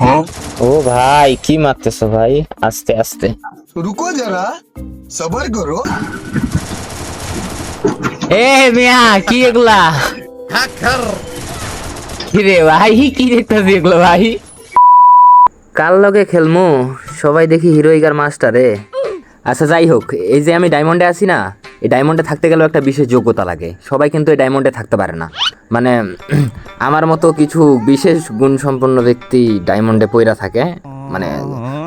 হ্যাঁ? ও ভাই কি মারতেছো ভাই? আস্তে আস্তে। রুকো যারা সবার করো। এ মিয়া কি এগুলা? কিরে ভাই কি দেখতেছি এগুলো ভাই? কাল লগে খেলমু? সবাই দেখি হিরোইকার মাস্টারে। আচ্ছা যাই হোক এই যে আমি ডায়মন্ডে আছি না এই ডায়মন্ডে থাকতে গেলেও একটা বিশেষ যোগ্যতা লাগে। সবাই কিন্তু এই ডায়মন্ডে থাকতে পারে না। মানে আমার মতো কিছু বিশেষ গুণসম্পন্ন ব্যক্তি ডায়মন্ডে পইরা থাকে মানে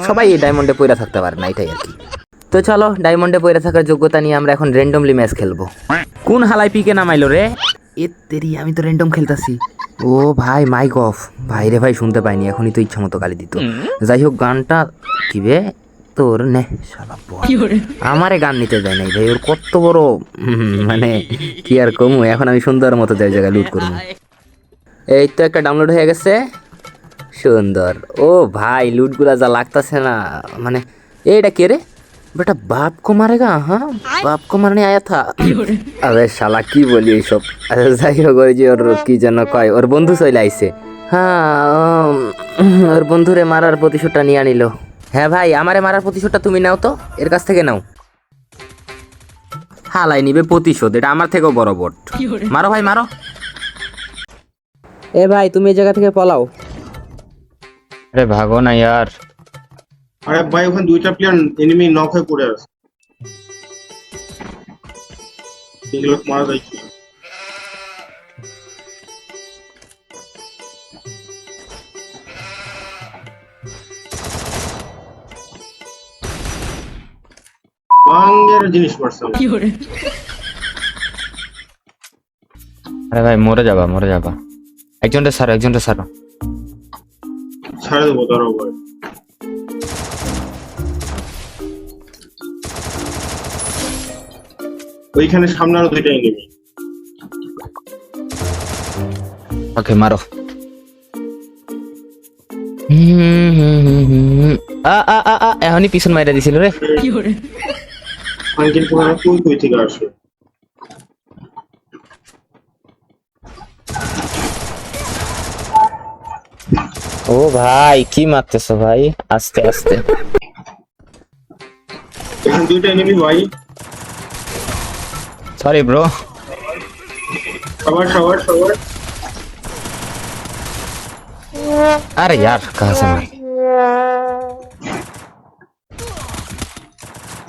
সবাই এই ডায়মন্ডে পইরা থাকতে পারে না এটাই আর কি। তো চলো ডায়মন্ডে পইরা থাকার যোগ্যতা নিয়ে আমরা এখন র্যান্ডমলি ম্যাচ খেলব। কোন হালাই পিকে নামাইলো রে? এ তেরি আমি তো র্যান্ডম খেলতাছি। ও ভাই মাইক অফ ভাই রে ভাই শুনতে পাইনি এখনই তো ইচ্ছা মতো গালি দিত। যাই হোক গানটা কি বে? তোর নে। আমারে গান নিতে যায় নাই ভাই ওর কত বড় মানে কি আর কমু এখন আমি সুন্দর মতো যাই জায়গায় লুট করব। এই তো একটা ডাউনলোড হয়ে গেছে। সুন্দর। ও ভাই লুটগুলা যা লাগতাছে না মানে এইটা কে রে? বেটা বাপ কো মারেগা হ্যাঁ? বাপ কো মারনে আয়া থা। আরে শালা কি বলি এইসব আরে যাই হোক ওই যে ওর কি যেন কয় ওর বন্ধু চলে আইছে। হ্যাঁ ওর বন্ধুরে মারার প্রতিশোধটা নিয়ে আনিলো। হ্যাঁ ভাই আমারে মারার প্রতিশোধটা তুমি নাও তো এর কাছ থেকে নাও। হালাই নিবে প্রতিশোধ এটা আমার থেকেও বড় বট। মারো ভাই মারো। এ ভাই তুমি এই জায়গা থেকে পলাও। আরে ভাগো না ইয়ার। আরে ভাই ওখানে দুইটা প্লেয়ার এনিমি নক হয়ে পড়ে আছে। এগুলো মারা যায় কি? বাঙ্গের জিনিস আমার। আরে ভাই মরে যাবা মরে যাবা। একজনটা সারো একজনটা সারো। ছাড়ে দেবো ওইখানে সামনে আরও দুইটা এনিমি ওকে মারো। হুম, হুম, হুম, হুম। আ আ আ এখনই পিছন মাইরা দিছিল রে। আঙ্কেল তোমার কই কই থেকে আসে ও ভাই কি মারতেছো ভাই আস্তে আস্তে এখানে দুইটা এনিমি ভাই সরি ব্রো সবার সবার সবার अरे यार कहाँ से मारे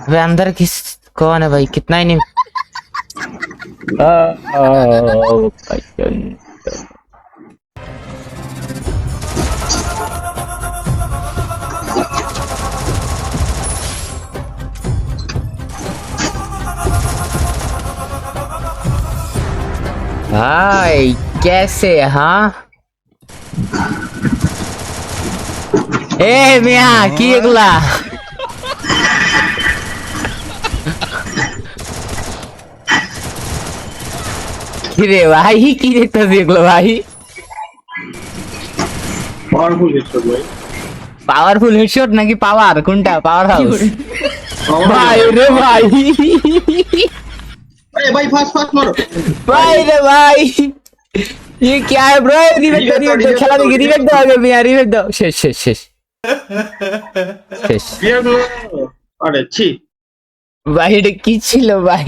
अबे अंदर किस, कौन है भाई? कितना ही नहीं। भाई, कैसे हाँ ए, मिया की अगला কি রে ভাই কি দেখতেছি এগুলো ভাই পাওয়ারফুল হেডশট ভাই পাওয়ারফুল হেডশট নাকি পাওয়ার কোনটা পাওয়ার হাউস ভাই রে ভাই আরে ভাই ফাস্ট ফাস্ট মারো भाई रे भाई ये क्या है ब्रो रिवेट दो रिवेट दो खेला देखिए रिवेट दो आगे मियां रिवेट दो शेष शेष शेष शेष প্লেয়ার গুলো আরে ছি ভাই এটা কি ছিল ভাই